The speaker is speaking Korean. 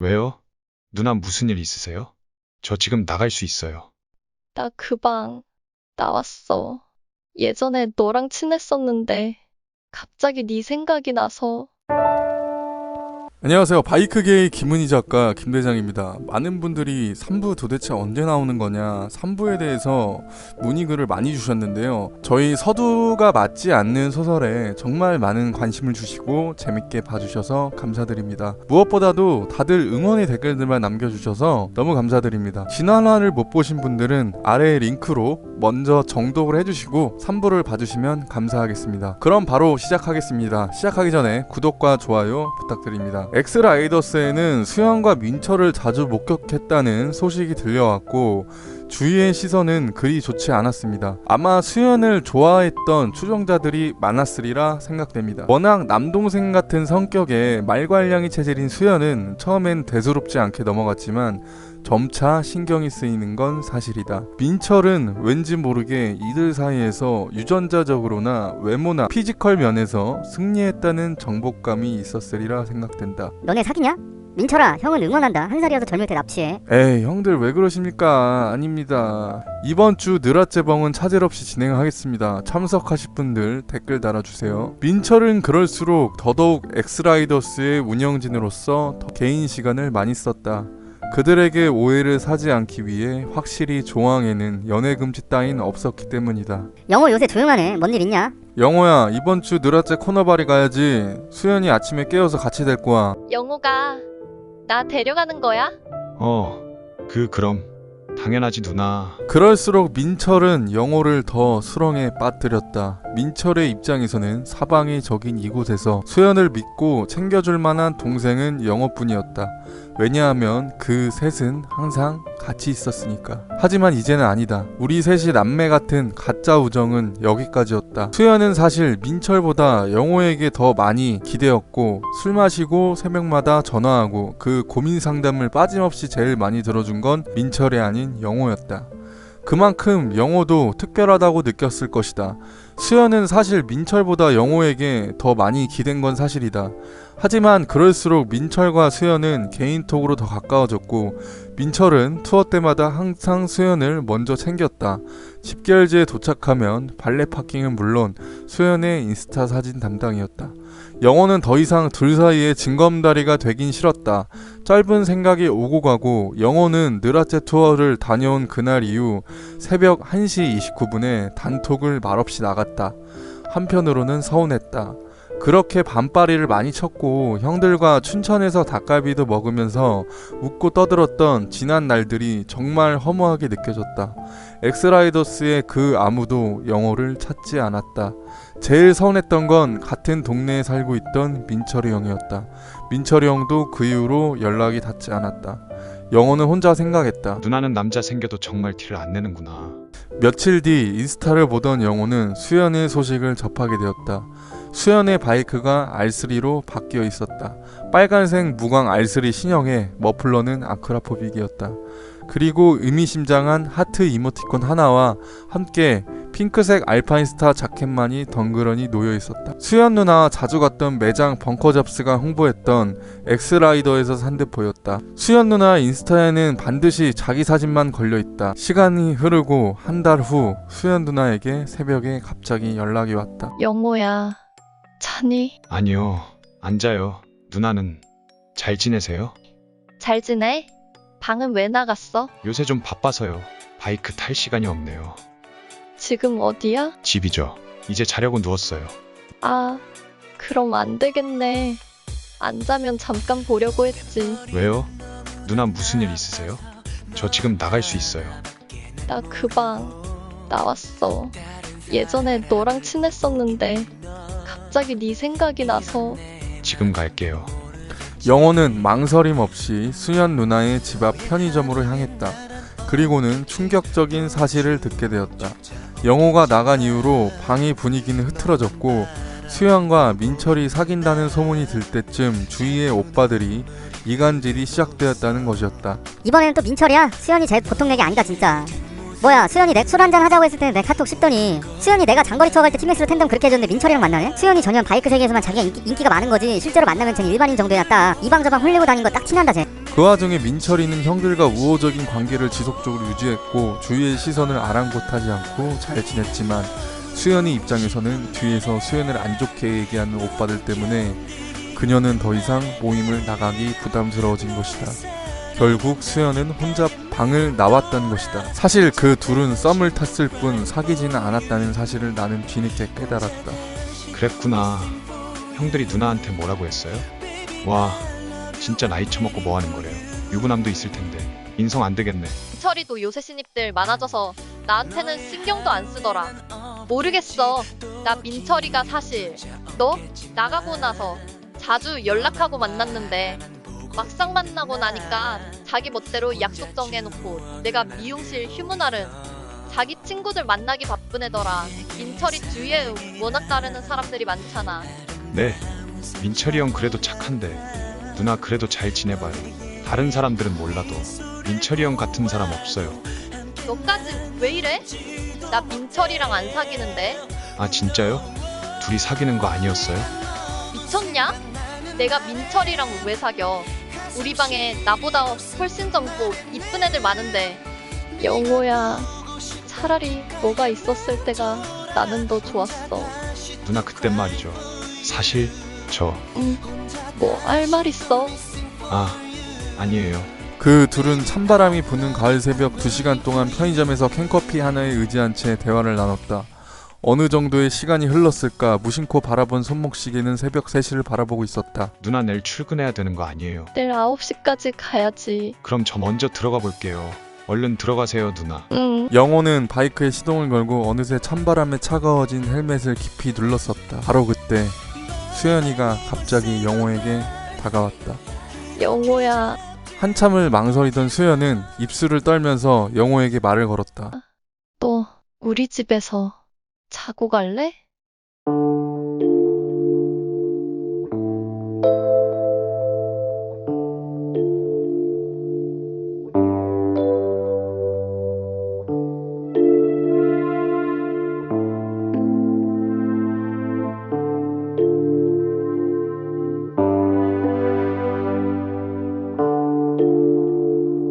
왜요? 누나 무슨 일 있으세요? 저 지금 나갈 수 있어요. 나 그 방 나왔어. 예전에 너랑 친했었는데 갑자기 네 생각이 나서 안녕하세요. 바이크계의 김은희 작가 김대장입니다. 많은 분들이 3부 도대체 언제 나오는 거냐, 3부에 대해서 문의글을 많이 주셨는데요. 저희 서두가 맞지 않는 소설에 정말 많은 관심을 주시고 재밌게 봐주셔서 감사드립니다. 무엇보다도 다들 응원의 댓글들만 남겨주셔서 너무 감사드립니다. 지난화를 못 보신 분들은 아래 링크로 먼저 정독을 해주시고 3부를 봐주시면 감사하겠습니다. 그럼 바로 시작하겠습니다. 시작하기 전에 구독과 좋아요 부탁드립니다. 엑스라이더스에는 수영과 민철을 자주 목격했다는 소식이 들려왔고 주위의 시선은 그리 좋지 않았습니다. 아마 수연을 좋아했던 추종자들이 많았으리라 생각됩니다. 워낙 남동생 같은 성격의 말괄량이 체질인 수연은 처음엔 대수롭지 않게 넘어갔지만 점차 신경이 쓰이는 건 사실이다. 민철은 왠지 모르게 이들 사이에서 유전자적으로나 외모나 피지컬 면에서 승리했다는 정복감이 있었으리라 생각된다. 너네 사귀냐? 민철아, 형은 응원한다. 한 살이라도 젊을 때 납치해. 에이 형들 왜 그러십니까? 아닙니다. 이번 주 느라째벙은 차질 없이 진행하겠습니다. 참석하실 분들 댓글 달아주세요. 민철은 그럴수록 더더욱 엑스라이더스의 운영진으로서 더 개인 시간을 많이 썼다. 그들에게 오해를 사지 않기 위해 확실히 조항에는 연애 금지 따윈 없었기 때문이다. 영호 요새 조용하네. 뭔 일 있냐? 영호야 이번 주 느라째 코너바리 가야지. 수연이 아침에 깨워서 같이 데리고 와. 영호가 나 데려가는 거야? 어, 그, 그럼. 당연하지, 누나. 그럴수록 민철은 영호를 더 수렁에 빠뜨렸다. 민철의 입장에서는 사방이 적인 이곳에서 수연을 믿고 챙겨줄 만한 동생은 영호뿐이었다. 왜냐하면 그 셋은 항상 같이 있었으니까. 하지만 이제는 아니다. 우리 셋이 남매 같은 가짜 우정은 여기까지였다. 수연은 사실 민철보다 영호에게 더 많이 기대었고 술 마시고 새벽마다 전화하고 그 고민 상담을 빠짐없이 제일 많이 들어준 건 민철이 아닌 영호였다. 그만큼 영호도 특별하다고 느꼈을 것이다. 수연은 사실 민철보다 영호에게 더 많이 기댄 건 사실이다. 하지만 그럴수록 민철과 수연은 개인톡으로 더 가까워졌고 민철은 투어 때마다 항상 수연을 먼저 챙겼다. 집결지에 도착하면 발레 파킹은 물론 수연의 인스타 사진 담당이었다. 영호는 더 이상 둘 사이에 징검다리가 되긴 싫었다. 짧은 생각이 오고 가고 영호는 느라째 투어를 다녀온 그날 이후 새벽 1시 29분에 단톡을 말없이 나갔다. 한편으로는 서운했다. 그렇게 밤바리를 많이 쳤고 형들과 춘천에서 닭갈비도 먹으면서 웃고 떠들었던 지난 날들이 정말 허무하게 느껴졌다. 엑스라이더스의 그 아무도 영호를 찾지 않았다. 제일 서운했던 건 같은 동네에 살고 있던 민철이 형이었다. 민철이 형도 그 이후로 연락이 닿지 않았다. 영호는 혼자 생각했다. 누나는 남자 생겨도 정말 티를 안 내는구나. 며칠 뒤 인스타를 보던 영호는 수연의 소식을 접하게 되었다. 수연의 바이크가 R3로 바뀌어 있었다. 빨간색 무광 R3 신형에 머플러는 아크라포빅이었다. 그리고 의미심장한 하트 이모티콘 하나와 함께 핑크색 알파인스타 자켓만이 덩그러니 놓여 있었다. 수연 누나와 자주 갔던 매장 벙커 잡스가 홍보했던 엑스라이더에서 산 듯 보였다. 수연 누나 인스타에는 반드시 자기 사진만 걸려 있다. 시간이 흐르고 한 달 후 수연 누나에게 새벽에 갑자기 연락이 왔다. 영호야, 자니? 아니요, 앉아요. 누나는 잘 지내세요? 잘 지내? 방은 왜 나갔어? 요새 좀 바빠서요. 바이크 탈 시간이 없네요. 지금 어디야? 집이죠. 이제 자려고 누웠어요. 아, 그럼 안 되겠네. 안 자면 잠깐 보려고 했지. 왜요? 누나 무슨 일 있으세요? 저 지금 나갈 수 있어요. 나 그 방 나왔어. 예전에 너랑 친했었는데 갑자기 네 생각이 나서 지금 갈게요. 영호는 망설임 없이 수연 누나의 집 앞 편의점으로 향했다. 그리고는 충격적인 사실을 듣게 되었다. 영호가 나간 이후로 방의 분위기는 흐트러졌고 수연과 민철이 사귄다는 소문이 들 때쯤 주위의 오빠들이 이간질이 시작되었다는 것이었다. 이번에는 또 민철이야? 수연이 제 보통 얘기 아니다, 진짜. 뭐야 수연이 내 술 한잔 하자고 했을 때 내 카톡 씹더니 수연이 내가 장거리 투어 갈때 티맥스로 텐덤 그렇게 해줬는데 민철이랑 만나네? 수연이 전혀 바이크 세계에서만 자기가 인기, 가 많은 거지 실제로 만나면 쟤는 일반인 정도야 딱 이방저방 홀리고 다닌 거 딱 티난다 쟤 그 와중에 민철이는 형들과 우호적인 관계를 지속적으로 유지했고 주위의 시선을 아랑곳하지 않고 잘 지냈지만 수연이 입장에서는 뒤에서 수연을 안 좋게 얘기하는 오빠들 때문에 그녀는 더 이상 모임을 나가기 부담스러워진 것이다. 결국 수연은 혼자 방을 나왔다는 것이다. 사실 그 둘은 썸을 탔을 뿐 사귀지는 않았다는 사실을 나는 뒤늦게 깨달았다. 그랬구나. 형들이 누나한테 뭐라고 했어요? 와, 진짜 나이 처먹고 뭐 하는 거래요. 유부남도 있을 텐데. 인성 안 되겠네. 민철이도 요새 신입들 많아져서 나한테는 신경도 안 쓰더라. 모르겠어. 나 민철이가 사실 너 나가고 나서 자주 연락하고 만났는데 막상 만나고 나니까 자기 멋대로 약속 정해놓고 내가 미용실 휴무날은 자기 친구들 만나기 바쁜 애더라. 민철이 주위에 워낙 따르는 사람들이 많잖아. 네, 민철이 형 그래도 착한데. 누나 그래도 잘 지내봐요. 다른 사람들은 몰라도 민철이 형 같은 사람 없어요. 너까지 왜 이래? 나 민철이랑 안 사귀는데 아, 진짜요? 둘이 사귀는 거 아니었어요? 미쳤냐? 내가 민철이랑 왜 사겨? 우리 방에 나보다 훨씬 젊고 이쁜 애들 많은데. 영호야, 차라리 너가 있었을 때가 나는 더 좋았어. 누나 그땐 말이죠. 사실 저, 응, 뭐할 말 있어? 아, 아니에요. 그 둘은 찬바람이 부는 가을 새벽 2시간 동안 편의점에서 캔커피 하나에 의지한 채 대화를 나눴다. 어느 정도의 시간이 흘렀을까 무심코 바라본 손목시계는 새벽 3시를 바라보고 있었다. 누나 내일 출근해야 되는 거 아니에요. 내일 9시까지 가야지. 그럼 저 먼저 들어가 볼게요. 얼른 들어가세요, 누나. 응. 영호는 바이크에 시동을 걸고 어느새 찬바람에 차가워진 헬멧을 깊이 눌렀었다. 바로 그때 수연이가 갑자기 영호에게 다가왔다. 영호야, 한참을 망설이던 수연은 입술을 떨면서 영호에게 말을 걸었다. 너 우리 집에서 자고 갈래?